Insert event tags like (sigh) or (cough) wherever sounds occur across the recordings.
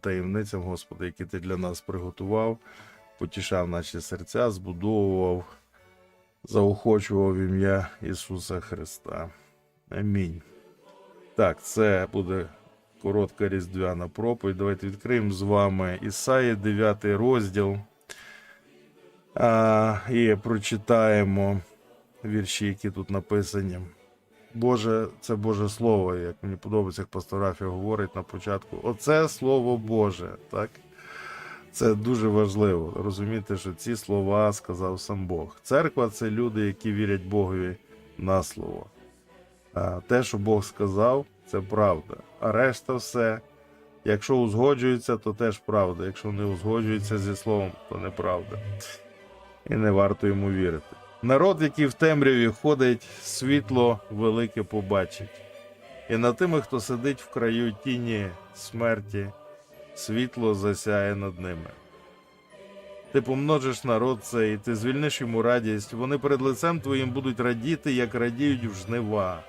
таємницям, Господи, які Ти для нас приготував, потішав наші серця, збудовував, заохочував ім'я Ісуса Христа. Амінь. Так, це буде коротка різдвяна проповідь. Давайте відкриємо з вами Ісаї, 9 розділ. А, і прочитаємо вірші, які тут написані. Боже, це Боже Слово, як мені подобається, як пасторафія говорить на початку. Оце Слово Боже, так? Це дуже важливо розуміти, що ці слова сказав сам Бог. Церква це люди, які вірять Богові на слово. А те, що Бог сказав, це правда. А решта все, якщо узгоджується, то теж правда. Якщо не узгоджується зі словом, то неправда. І не варто йому вірити. Народ, який в темряві ходить, світло велике побачить. І над тими, хто сидить в краю тіні смерті, світло засяє над ними. Ти помножиш народ цей, ти звільниш йому радість, вони перед лицем твоїм будуть радіти, як радіють в жнива,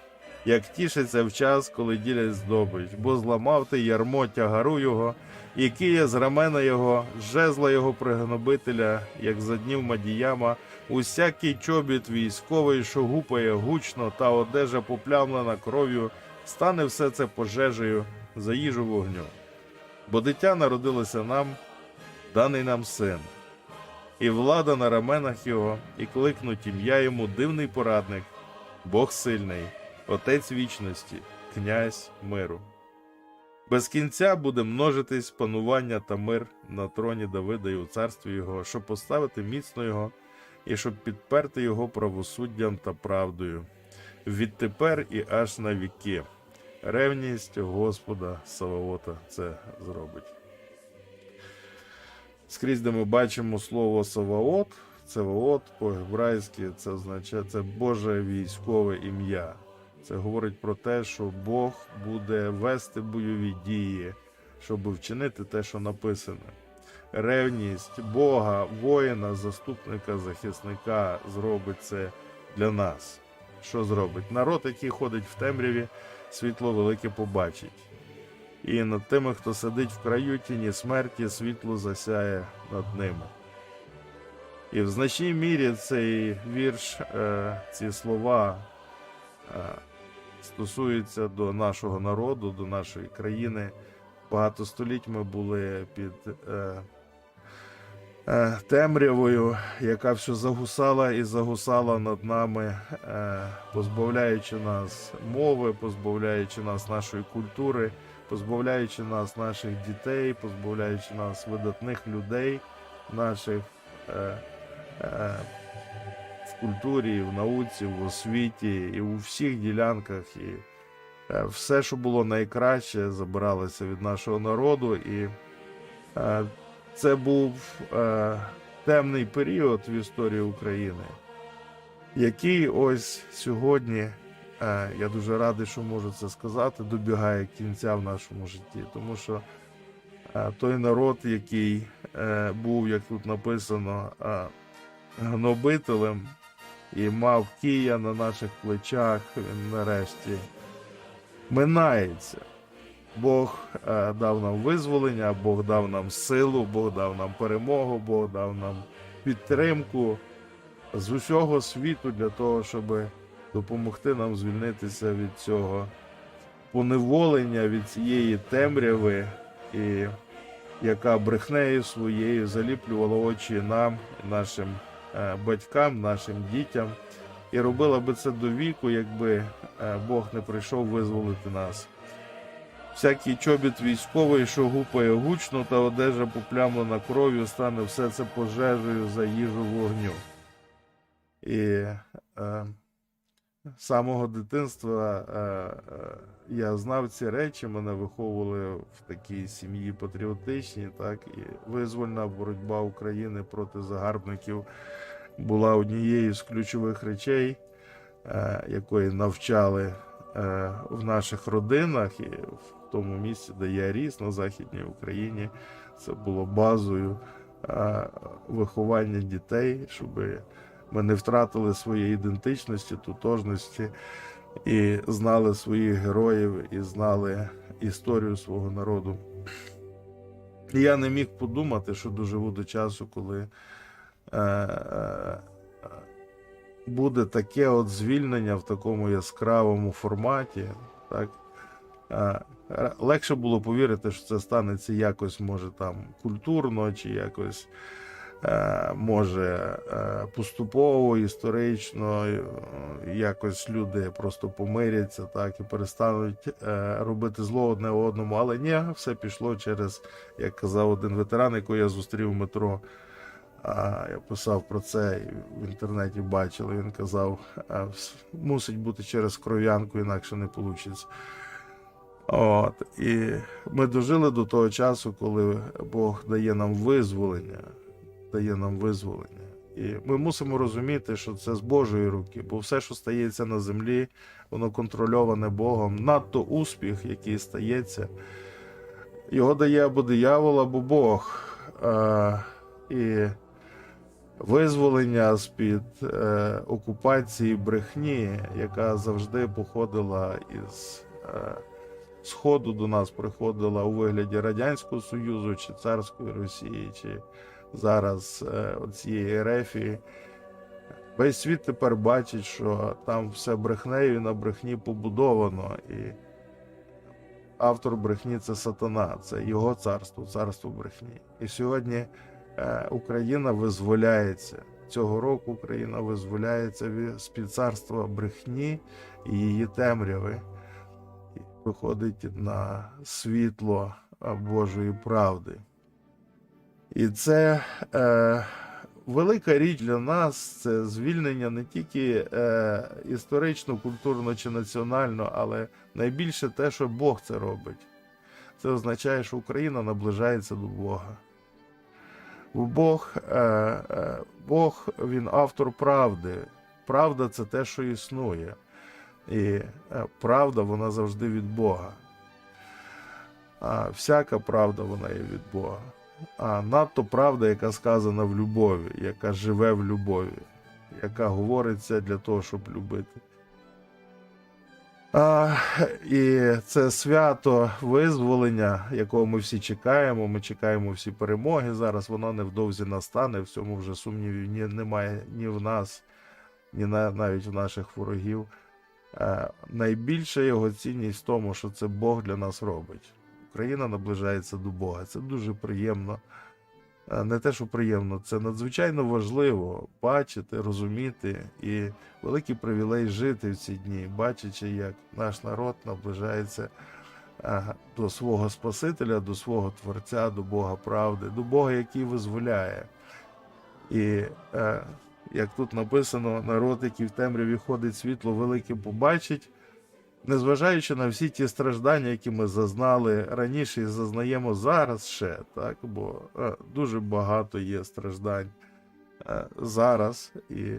як тішаться в час, коли ділять здобич, бо зламав ти ярмо тягару його, і кия з рамена його, жезла його пригнобителя, як за днів Мадіяма, усякий чобіт військовий, що гупає гучно, та одежа поплямлена кров'ю, стане все це пожежею за їжу вогню. Бо дитя народилося нам, даний нам син, і влада на раменах його, і кликнуть ім'я йому дивний порадник, Бог сильний, Отець вічності, князь миру. Без кінця буде множитись панування та мир на троні Давида і у царстві його, щоб поставити міцно його і щоб підперти його правосуддям та правдою. Відтепер і аж на віки. Ревність Господа Саваота це зробить. Скрізь, де ми бачимо слово Саваот, Саваот по-гебрайськи це означає це Боже військове ім'я. Це говорить про те, що Бог буде вести бойові дії, щоб вчинити те, що написане. Ревність Бога, воїна, заступника, захисника зробить це для нас. Що зробить? Народ, який ходить в темряві, світло велике побачить. І над тими, хто сидить в краю тіні смерті, світло засяє над ними. І в значній мірі цей вірш, е, ці слова стосуються до нашого народу, до нашої країни. Багато століть ми були під е, е, темрявою, яка все загусала і загусала над нами, е, позбавляючи нас мови, позбавляючи нас нашої культури, позбавляючи нас наших дітей, позбавляючи нас видатних людей, наших е, е, в культурі, в науці, в освіті і у всіх ділянках. І е, все, що було найкраще, забиралося від нашого народу. І е, це був е, темний період в історії України, який ось сьогодні, я дуже радий, що можу це сказати, добігає кінця в нашому житті. Тому що той народ, який був, як тут написано, гнобителем і мав Кия на наших плечах, він нарешті минається. Бог е, дав нам визволення, Бог дав нам силу, Бог дав нам перемогу, Бог дав нам підтримку з усього світу для того, щоб допомогти нам звільнитися від цього поневолення, від цієї темряви, і яка брехнею своєю заліплювала очі нам, нашим е, батькам, нашим дітям, і робила би це до віку, якби е, Бог не прийшов визволити нас. Всякий чобіт військовий, що гупає гучно, та одежа поплямлена кров'ю, стане все це пожежею за їжу вогню. І е, з самого дитинства е, е, я знав ці речі, мене виховували в такій сім'ї патріотичній, так, і визвольна боротьба України проти загарбників була однією з ключових речей, е, якої навчали в наших родинах і в тому місці, де я ріс на Західній Україні. Це було базою виховання дітей, щоб ми не втратили своєї ідентичності, тотожності і знали своїх героїв, і знали історію свого народу. Я не міг подумати, що доживу до часу, коли е, е, буде таке от звільнення в такому яскравому форматі. Так? Е, легше було повірити, що це станеться якось, може, там культурно, чи якось може е, поступово, історично, е, якось люди просто помиряться так, і перестануть е, робити зло одне одному. Але ні, все пішло через, як казав один ветеран, якого я зустрів в метро. Я писав про це в інтернеті бачили. Він казав, мусить бути через кров'янку, інакше не вийде. От, і ми дожили до того часу, коли Бог дає нам визволення, дає нам визволення. І ми мусимо розуміти, що це з Божої руки, бо все, що стається на землі, воно контрольоване Богом. Надто успіх, який стається, його дає або диявол, або Бог. А, і визволення з-під е, окупації брехні, яка завжди походила із е, Сходу до нас приходила у вигляді Радянського Союзу чи Царської Росії, чи зараз е, оцієї Ерефії. Весь світ тепер бачить, що там все брехнею і на брехні побудовано. І автор брехні це сатана, це його царство, царство брехні. І сьогодні е, Україна визволяється. Цього року Україна визволяється з-під царства брехні і її темряви. І виходить на світло Божої правди. І це е, велика річ для нас це звільнення не тільки е, історично, культурно чи національно, але найбільше те, що Бог це робить. Це означає, що Україна наближається до Бога. Бог, е, е, Бог він автор правди. Правда це те, що існує. І е, правда, вона завжди від Бога. А всяка правда, вона є від Бога. А надто правда, яка сказана в любові, яка живе в любові, яка говориться для того, щоб любити. А, і це свято визволення, якого ми всі чекаємо. Ми чекаємо всі перемоги. Зараз воно невдовзі настане. В цьому вже сумнівів ні, немає ні в нас, ні на, навіть в наших ворогів. Е, найбільша його цінність в тому, що це Бог для нас робить. Україна наближається до Бога. Це дуже приємно. Е, Не те, що приємно, це надзвичайно важливо бачити, розуміти і великий привілей жити в ці дні, бачачи, як наш народ наближається е, до свого Спасителя, до свого Творця, до Бога правди, до Бога, який визволяє. І е, як тут написано, народ, який в темряві ходить, світло велике побачить. Незважаючи на всі ті страждання, які ми зазнали раніше і зазнаємо зараз ще, так, бо е, дуже багато є страждань е, зараз, і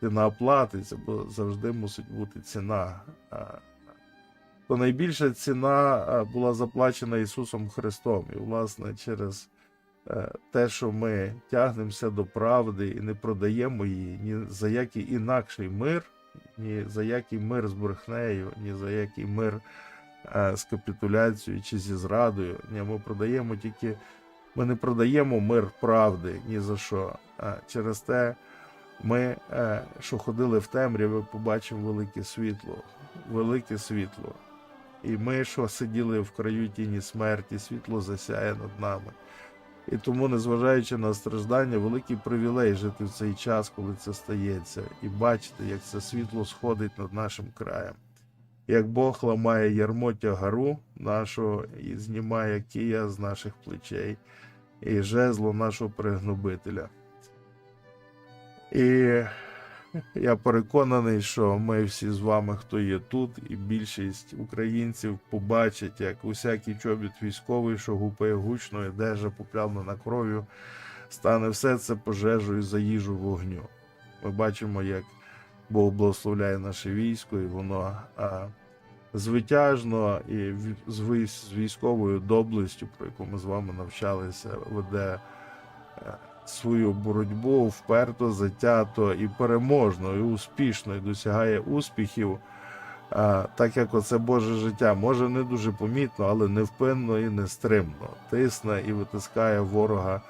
ціна платиться, бо завжди мусить бути ціна. Е, то найбільша ціна була заплачена Ісусом Христом. І, власне, через те, що ми тягнемося до правди і не продаємо її ні за який інакший мир, ні за який мир з брехнею, ні за який мир е, з капітуляцією чи зі зрадою. Ні, ми продаємо тільки. Ми не продаємо мир правди ні за що. А через те ми, е, що ходили в темряві, побачимо велике світло, велике світло. І ми, що сиділи в краю тіні смерті, світло засяє над нами. І тому, незважаючи на страждання, великий привілей жити в цей час, коли це стається, і бачити, як це світло сходить над нашим краєм. Як Бог ламає ярмо тягару нашого і знімає кія з наших плечей, і жезло нашого пригнобителя. І я переконаний, що ми всі з вами, хто є тут, і більшість українців побачать, як усякий чобіт військовий, що гупає гучно, і держа поплявлена кров'ю, стане все це пожежею за їжу вогню. Ми бачимо, як Бог благословляє наше військо, і воно а, звитяжно і з з військовою доблестю, про яку ми з вами навчалися, веде е, свою боротьбу вперто, затято і переможно, і успішно, і досягає успіхів так як оце Боже життя, може не дуже помітно, але невпинно і нестримно. Тисне і витискає ворога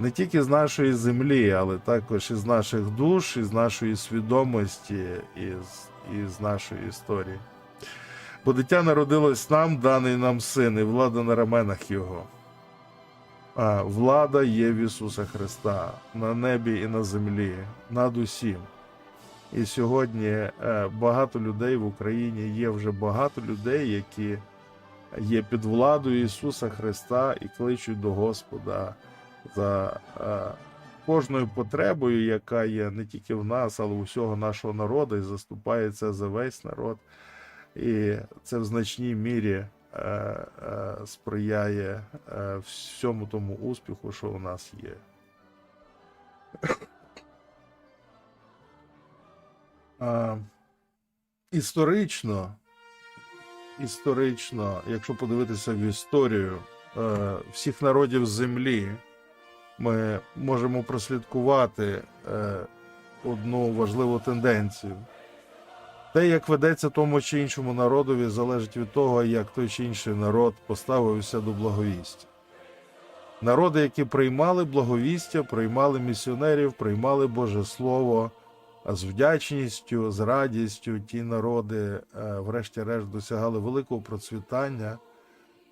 не тільки з нашої землі, але також із наших душ, із нашої свідомості, із, із нашої історії. Бо дитя народилось нам, даний нам син, і влада на раменах його. А, влада є в Ісуса Христа на небі і на землі, над усім. І сьогодні е, багато людей в Україні є вже багато людей, які є під владою Ісуса Христа і кличуть до Господа за е, кожною потребою, яка є не тільки в нас, але у всього нашого народу, і заступається за весь народ. І це в значній мірі сприяє е, всьому тому успіху, що у нас є. (coughs) Історично, історично, якщо подивитися в історію е, всіх народів землі, ми можемо прослідкувати е, одну важливу тенденцію. Те, як ведеться тому чи іншому народові, залежить від того, як той чи інший народ поставився до благовістя. Народи, які приймали благовістя, приймали місіонерів, приймали Боже Слово а з вдячністю, з радістю, ті народи, е, врешті-решт, досягали великого процвітання.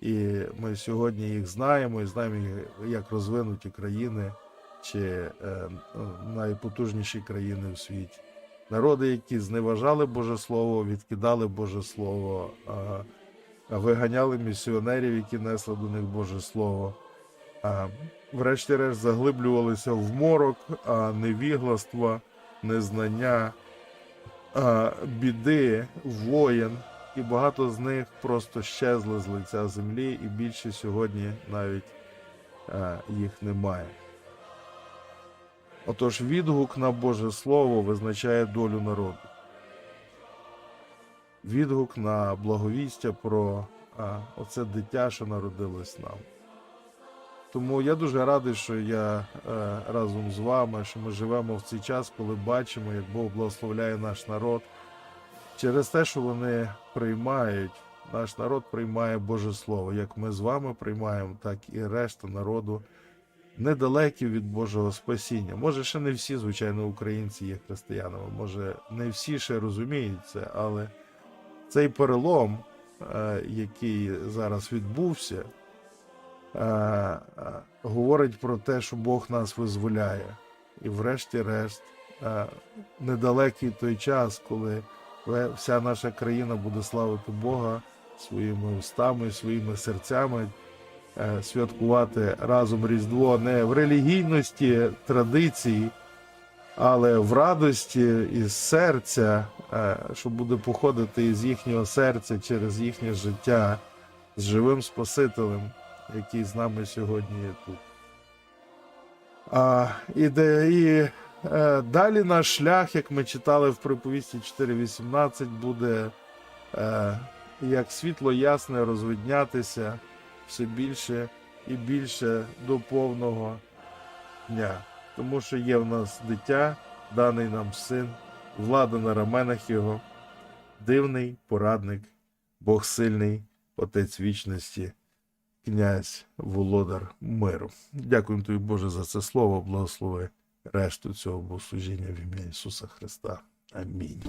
І ми сьогодні їх знаємо і знаємо, як розвинуті країни чи е, найпотужніші країни в світі. Народи, які зневажали Боже Слово, відкидали Боже Слово, виганяли місіонерів, які несли до них Боже Слово. Врешті-решт заглиблювалися в морок, невігластва, незнання, біди, воєн. І багато з них просто щезли з лиця землі, і більше сьогодні навіть їх немає. Отож, відгук на Боже Слово визначає долю народу. Відгук на благовістя про а, оце дитя, що народилось нам. Тому я дуже радий, що я е, разом з вами, що ми живемо в цей час, коли бачимо, як Бог благословляє наш народ. Через те, що вони приймають, наш народ приймає Боже Слово. Як ми з вами приймаємо, так і решта народу недалекі від Божого спасіння. Може, ще не всі, звичайно, українці є християнами, може, не всі ще розуміють це, але цей перелом, е, який зараз відбувся, е, е, говорить про те, що Бог нас визволяє. І врешті-решт, недалекий той час, коли вся наша країна буде славити Бога своїми устами, своїми серцями, святкувати разом Різдво не в релігійності традиції, але в радості із серця, е, що буде походити із їхнього серця через їхнє життя з живим Спасителем, який з нами сьогодні є тут. А, і, де, і е, далі наш шлях, як ми читали в приповісті 4.18, буде е, як світло ясне розвиднятися все більше і більше до повного дня. Тому що є в нас дитя, даний нам син, влада на раменах його, дивний порадник, Бог сильний, Отець вічності, князь, володар миру. Дякуємо тобі, Боже, за це слово. Благослови решту цього богослужіння в ім'я Ісуса Христа. Амінь.